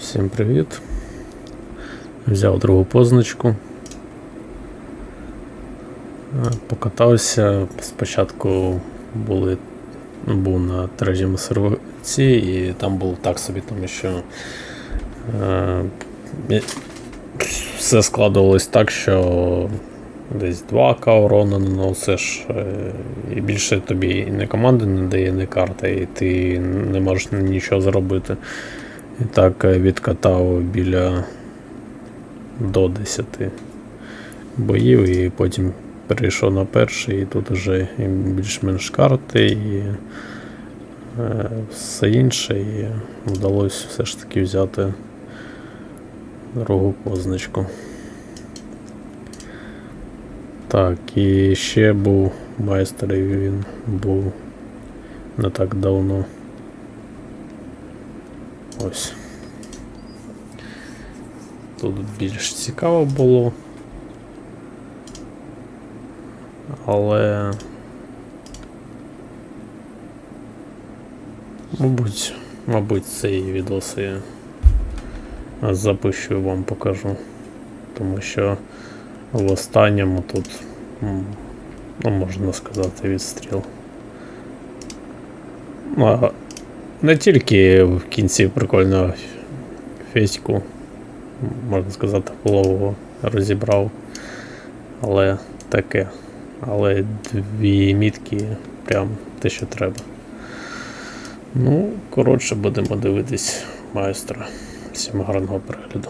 Всім привіт. Взяв другу позначку. Е, Покатався. Спочатку були, був на третьому серваці і там було так собі, тому що е, все складувалось так, що десь 2К урона наносиш, е, і більше тобі і не команда не дає, не карта, і ти не можеш нічого зробити. І так е, відкатав біля до 10 боїв і потім перейшов на перший, і тут вже більш-менш карти і е, все інше, і вдалося все ж таки взяти другу позначку. Так, і ще був майстер, і він був не так давно. Ось. Тут більш цікаво було. Але. Мабуть, мабуть, цей відос я запущу і вам покажу. Тому що в останньому тут, ну, можна сказати, відстріл. Не тільки в кінці прикольно феську, можна сказати, голову розібрав. Але таке. Але дві мітки прям те, що треба. Ну, коротше, будемо дивитись майстра. Всім гарного перегляду.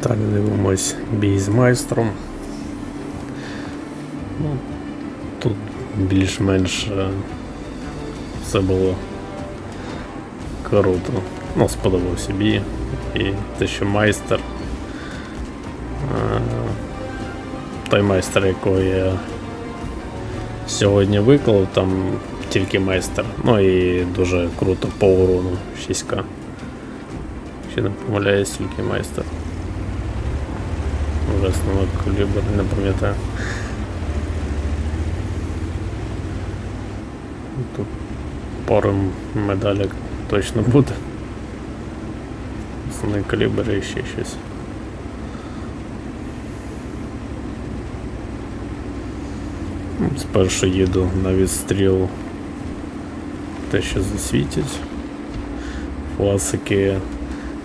Так, дивимось бій з майстром. Ну, тут більш-менш е, все було круто. Ну, сподобався бій. І те, що майстер. е, Той майстер, якого я сьогодні виклав, там тільки майстер. Ну і дуже круто по урону 6К. Ще не помиляюсь, тільки майстер. Основний калібр, не пам'ятаю. Тут пару медалек точно буде. Основний калібр і ще щось. Спершу їду на відстріл те, що засвітять. Класики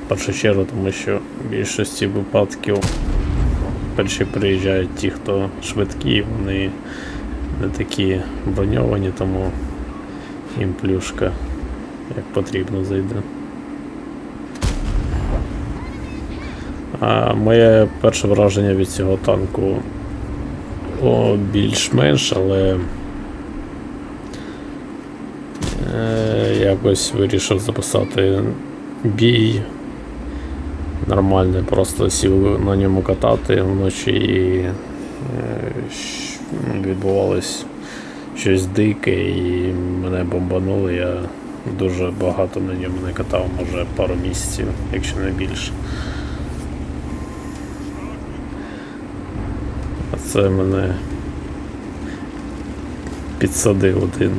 першу чергу, тому що в більшості випадків перші приїжджають ті, хто швидкі, вони не такі броньовані, тому їм плюшка як потрібно зайде. А моє перше враження від цього танку більш-менш, але е, якось вирішив записати бій. Нормальний, просто сів на ньому катати вночі і е, відбувалось щось дике і мене бомбануло. Я дуже багато на ньому не катав, може пару місяців, якщо не більше. А це мене підсадив один,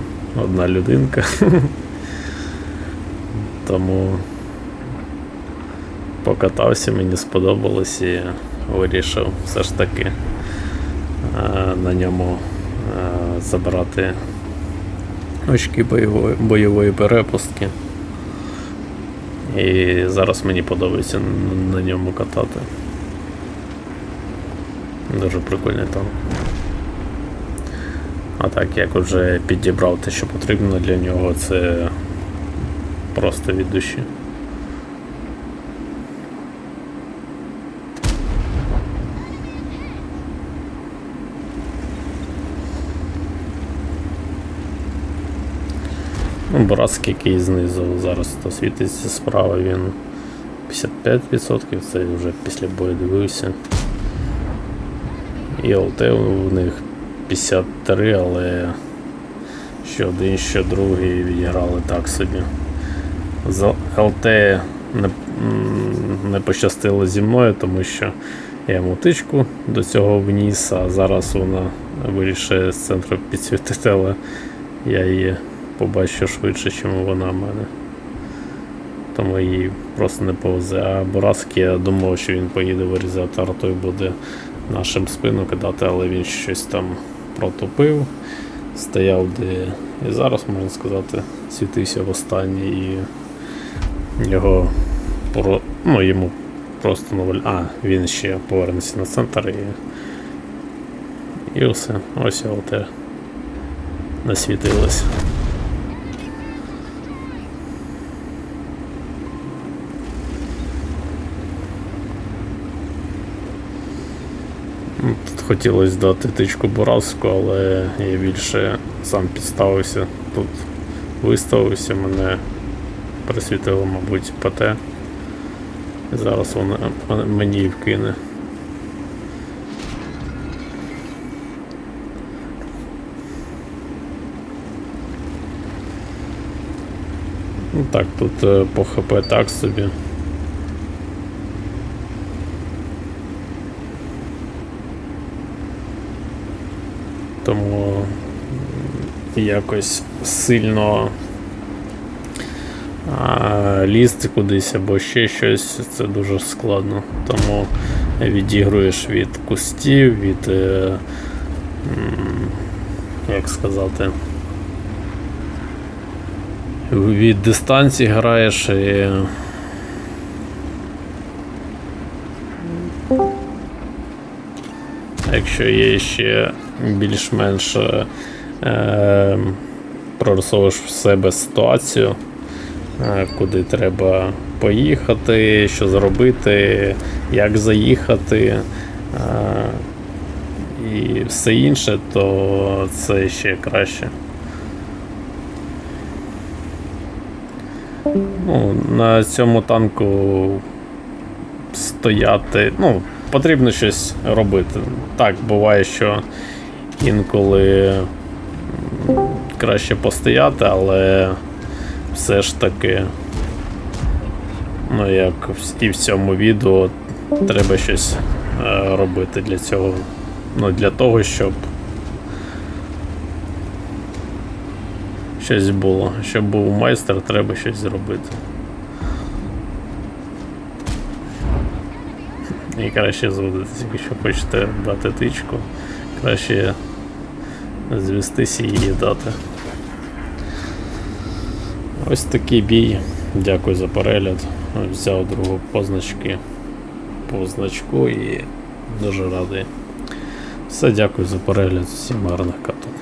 одна людинка. Тому покатався, мені сподобалось і вирішив все ж таки е, на ньому забрати очки бойової, бойової перепустки. І зараз мені подобається на ньому катати. Дуже прикольний танк. А так, як вже підібрав те, що потрібно для нього, це просто від душі. Ну, який знизу зараз то світиться справа, він 55%, це вже після бою дивився. І ЛТ у них 53, але що один, що другий відіграли так собі. З ЛТ не, не пощастило зі мною, тому що я йому тичку до цього вніс, а зараз вона вирішує з центру підсвітити, але я її побачив швидше, ніж вона мене. Тому їй просто не повезе. А Бораски я думав, що він поїде вирізати арту і буде нашим спину кидати, але він щось там протопив, стояв де і зараз, можна сказати, світився в останній і його ну, йому просто новель. А, він ще повернеться на центр і. І все. Ось його те насвітилося. Ну, Тут хотілося дати тичку Боравську, але я більше сам підставився. Тут виставився, мене присвітило, мабуть, ПТ. Зараз вона мені вкине. Ну так, тут е, по ХП так собі. Тому якось сильно лізти кудись або ще щось, це дуже складно. Тому відігруєш від кустів, від, е, як сказати, від дистанції граєш і. Якщо є ще більш-менш е, е, прорисовуєш в себе ситуацію, е, куди треба поїхати, що зробити, як заїхати е, і все інше, то це ще краще. Ну, на цьому танку стояти. Ну, потрібно щось робити. Так, буває, що інколи краще постояти, але все ж таки, ну як і в цьому відео, треба щось е, робити для цього. Ну, для того, щоб щось було. Щоб був майстер, треба щось зробити. І краще зводитися, якщо хочете дати тичку, краще звестися її дати. Ось такий бій. Дякую за перегляд. Взяв другу позначки по значку і дуже радий. Все, дякую за перегляд, всім гарних каток.